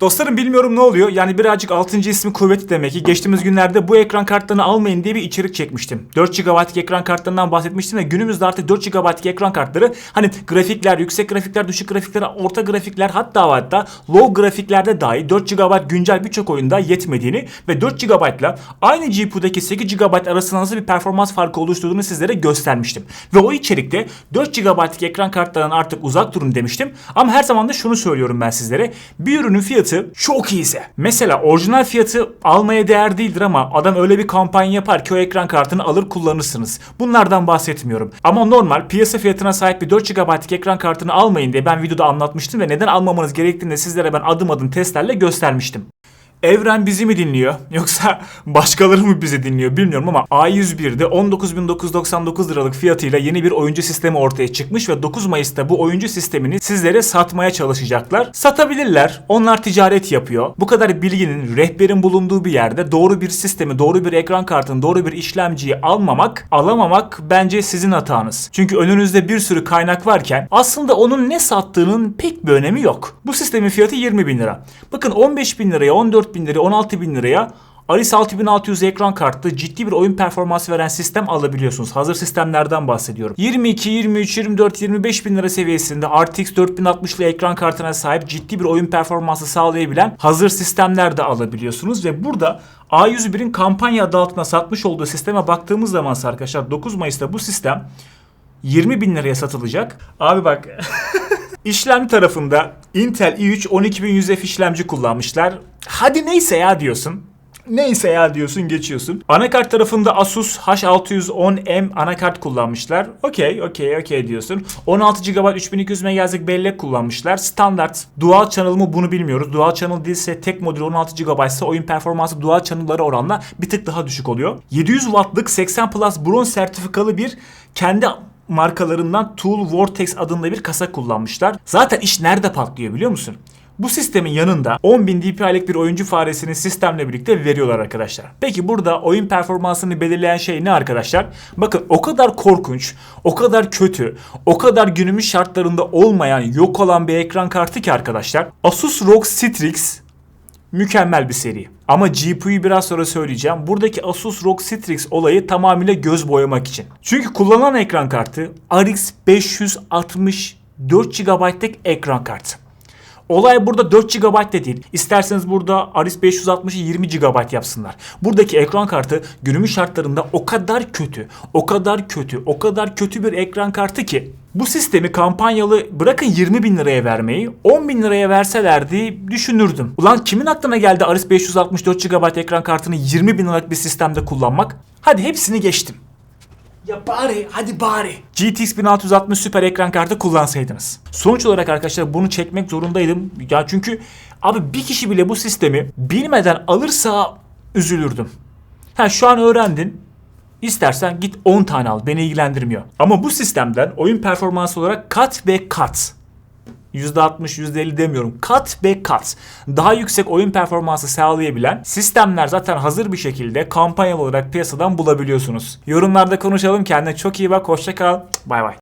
Dostlarım bilmiyorum ne oluyor. Yani birazcık 6. ismi kuvvetli demek ki. Geçtiğimiz günlerde bu ekran kartlarını almayın diye bir içerik çekmiştim. 4 GB'lık ekran kartlarından bahsetmiştim ve günümüzde artık 4 GB'lık ekran kartları hani grafikler, yüksek grafikler, düşük grafikler, orta grafikler hatta hatta low grafiklerde dahi 4 GB güncel birçok oyunda yetmediğini ve 4 GB aynı GPU'daki 8 GB arasında nasıl bir performans farkı oluşturduğunu sizlere göstermiştim. Ve o içerikte 4 GB'lık ekran kartlarından artık uzak durun demiştim. Ama her zaman da şunu söylüyorum ben sizlere. Bir ürünün fiyatı çok iyiyse. Mesela orijinal fiyatı almaya değer değildir ama adam öyle bir kampanya yapar ki o ekran kartını alır kullanırsınız. Bunlardan bahsetmiyorum. Ama normal piyasa fiyatına sahip bir 4 GB'lık ekran kartını almayın diye ben videoda anlatmıştım ve neden almamanız gerektiğini de sizlere ben adım adım testlerle göstermiştim. Evren bizi mi dinliyor yoksa başkaları mı bizi dinliyor bilmiyorum ama A101'de 19.999 liralık fiyatıyla yeni bir oyuncu sistemi ortaya çıkmış ve 9 Mayıs'ta bu oyuncu sistemini sizlere satmaya çalışacaklar. Satabilirler. Onlar ticaret yapıyor. Bu kadar bilginin, rehberin bulunduğu bir yerde doğru bir sistemi, doğru bir ekran kartını, doğru bir işlemciyi almamak, alamamak bence sizin hatanız. Çünkü önünüzde bir sürü kaynak varken aslında onun ne sattığının pek bir önemi yok. Bu sistemin fiyatı 20 bin lira. Bakın 15 bin liraya, 14 bin liraya, 16 bin liraya Aris 6600 ekran kartlı ciddi bir oyun performansı veren sistem alabiliyorsunuz. Hazır sistemlerden bahsediyorum. 22, 23, 24, 25 bin lira seviyesinde RTX 4060'lı ekran kartına sahip ciddi bir oyun performansı sağlayabilen hazır sistemler de alabiliyorsunuz. Ve burada A101'in kampanya adı altında satmış olduğu sisteme baktığımız zaman arkadaşlar 9 Mayıs'ta bu sistem 20 bin liraya satılacak. Abi bak İşlem tarafında Intel i3 12100F işlemci kullanmışlar. Hadi neyse ya diyorsun. Neyse ya diyorsun geçiyorsun. Anakart tarafında Asus H610M anakart kullanmışlar. Okey okey okey diyorsun. 16 GB 3200 MHz'lik bellek kullanmışlar. Standart. Dual channel mı bunu bilmiyoruz. Dual channel değilse tek modül 16 GB ise oyun performansı dual channel'lara oranla bir tık daha düşük oluyor. 700 Watt'lık 80 Plus bronz sertifikalı bir kendi markalarından Tool Vortex adında bir kasa kullanmışlar. Zaten iş nerede patlıyor biliyor musun? Bu sistemin yanında 10.000 DPI'lik bir oyuncu faresini sistemle birlikte veriyorlar arkadaşlar. Peki burada oyun performansını belirleyen şey ne arkadaşlar? Bakın o kadar korkunç, o kadar kötü, o kadar günümüz şartlarında olmayan, yok olan bir ekran kartı ki arkadaşlar. Asus ROG Strix mükemmel bir seri. Ama GPU'yu biraz sonra söyleyeceğim. Buradaki Asus ROG Strix olayı tamamıyla göz boyamak için. Çünkü kullanılan ekran kartı RX 564 GB'lık ekran kartı. Olay burada 4 GB de değil. İsterseniz burada RX 560'ı 20 GB yapsınlar. Buradaki ekran kartı günümüz şartlarında o kadar kötü, o kadar kötü, o kadar kötü bir ekran kartı ki bu sistemi kampanyalı bırakın 20 bin liraya vermeyi 10 bin liraya verselerdi düşünürdüm. Ulan kimin aklına geldi RX 564 GB ekran kartını 20 bin liralık bir sistemde kullanmak? Hadi hepsini geçtim. Ya bari hadi bari. GTX 1660 süper ekran kartı kullansaydınız. Sonuç olarak arkadaşlar bunu çekmek zorundaydım. Ya çünkü abi bir kişi bile bu sistemi bilmeden alırsa üzülürdüm. Ha şu an öğrendin. İstersen git 10 tane al. Beni ilgilendirmiyor. Ama bu sistemden oyun performansı olarak kat ve kat %60, %50 demiyorum. Kat ve kat. Daha yüksek oyun performansı sağlayabilen sistemler zaten hazır bir şekilde kampanyalı olarak piyasadan bulabiliyorsunuz. Yorumlarda konuşalım. Kendine çok iyi bak. Hoşça kal. Bay bay.